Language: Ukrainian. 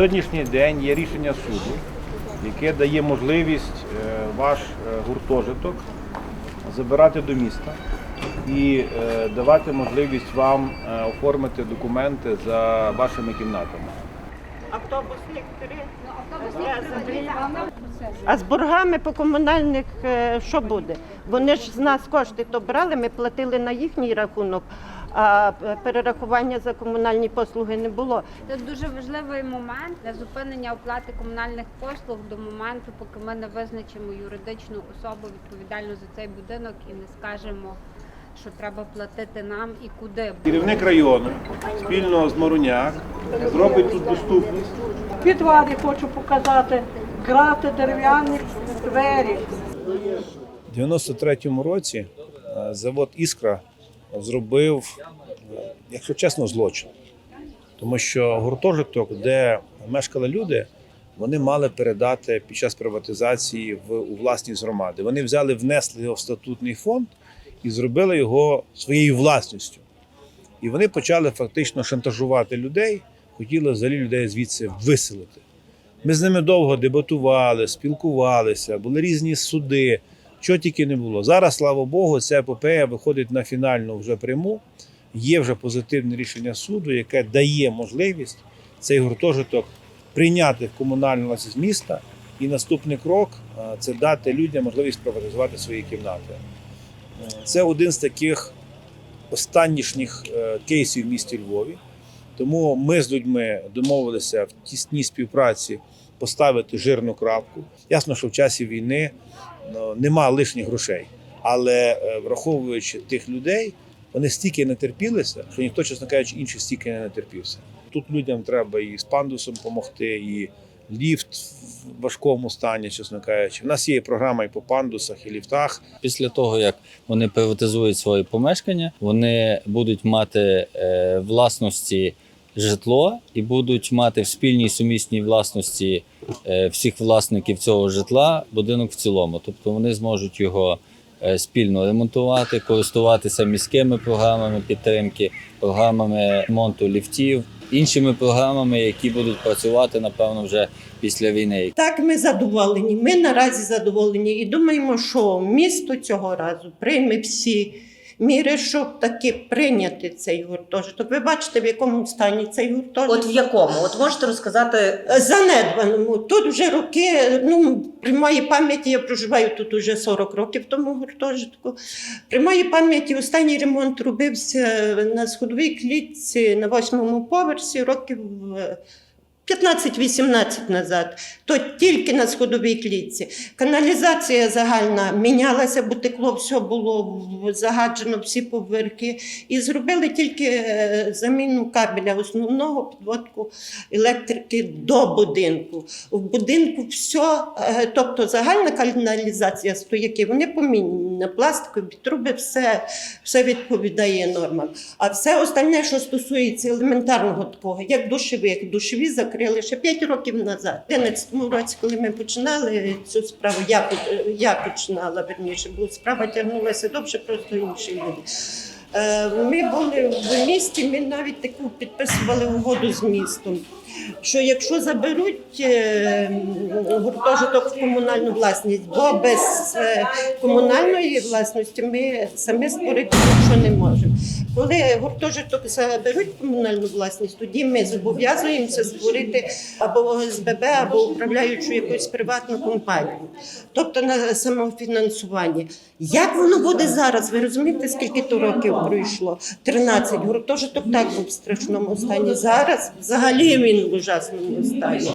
сьогоднішній день є рішення суду, яке дає можливість е, ваш е, гуртожиток забирати до міста і е, давати можливість вам оформити документи за вашими кімнатами. Автобусні три. А з боргами по комунальних що буде? Вони ж з нас кошти то брали, ми платили на їхній рахунок, а перерахування за комунальні послуги не було. Це дуже важливий момент для зупинення оплати комунальних послуг до моменту, поки ми не визначимо юридичну особу відповідальну за цей будинок і не скажемо, що треба платити нам і куди. Керівник району спільно з Маруняк зробить тут доступність. підвалі хочу показати, грати дерев'яні двері. У 93-му році завод Іскра зробив, якщо чесно, злочин. Тому що гуртожиток, де мешкали люди, вони мали передати під час приватизації в у власність громади. Вони взяли, внесли його в статутний фонд і зробили його своєю власністю. І вони почали фактично шантажувати людей, хотіли взагалі людей звідси виселити. Ми з ними довго дебатували, спілкувалися, були різні суди, що тільки не було. Зараз, слава Богу, ця епопея виходить на фінальну вже пряму. Є вже позитивне рішення суду, яке дає можливість цей гуртожиток прийняти в комунальну власність міста. І наступний крок це дати людям можливість приватизувати свої кімнати. Це один з таких останнішніх е, кейсів в місті Львові. Тому ми з людьми домовилися в тісній співпраці поставити жирну крапку. Ясно, що в часі війни нема лишніх грошей, але е, враховуючи тих людей, вони стільки не терпілися, що ніхто, чесно кажучи, інших стільки не натерпівся. Тут людям треба і з пандусом допомогти, і ліфт в важкому стані, чесно кажучи. У нас є програма і по пандусах, і ліфтах. Після того, як вони приватизують свої помешкання, вони будуть мати е, власності житло і будуть мати в спільній сумісній власності е, всіх власників цього житла будинок в цілому. Тобто вони зможуть його е, спільно ремонтувати, користуватися міськими програмами підтримки, програмами ремонту ліфтів, іншими програмами, які будуть працювати напевно вже після війни. Так, ми задоволені. Ми наразі задоволені і думаємо, що місто цього разу прийме всі міри, щоб таки прийняти цей гуртожиток. Ви бачите, в якому стані цей гуртожиток. От в якому? От можете розказати занедбаному. Тут вже роки, ну, при моїй пам'яті, я проживаю тут уже 40 років в тому гуртожитку. При моїй пам'яті останній ремонт робився на сходовій клітці на восьмому поверсі років. Е, 15-18 назад, то тільки на сходовій клітці. Каналізація загальна мінялася, бо текло все було загаджено всі поверхи. І зробили тільки е, заміну кабеля основного підводку електрики до будинку. В будинку все, е, тобто загальна каналізація стояки, вони помінені на пластикові труби, все, все відповідає нормам. А все остальне, що стосується елементарного такого, як душових, душові закрили ще 5 років назад. В 11 році, коли ми починали цю справу, я, я починала верніше, бо справа тягнулася довше, просто інші люди. Е, Ми були в місті, ми навіть таку підписували угоду з містом. Що якщо заберуть е, гуртожиток в комунальну власність, бо без е, комунальної власності ми самі створити нічого не можемо. Коли гуртожиток заберуть комунальну власність, тоді ми зобов'язуємося створити або ОСББ, або управляючу якусь приватну компанію, тобто на самофінансування. Як воно буде зараз? Ви розумієте, скільки то років пройшло? 13. Гуртожиток так був в страшному стані. Зараз взагалі він в ужасному стані.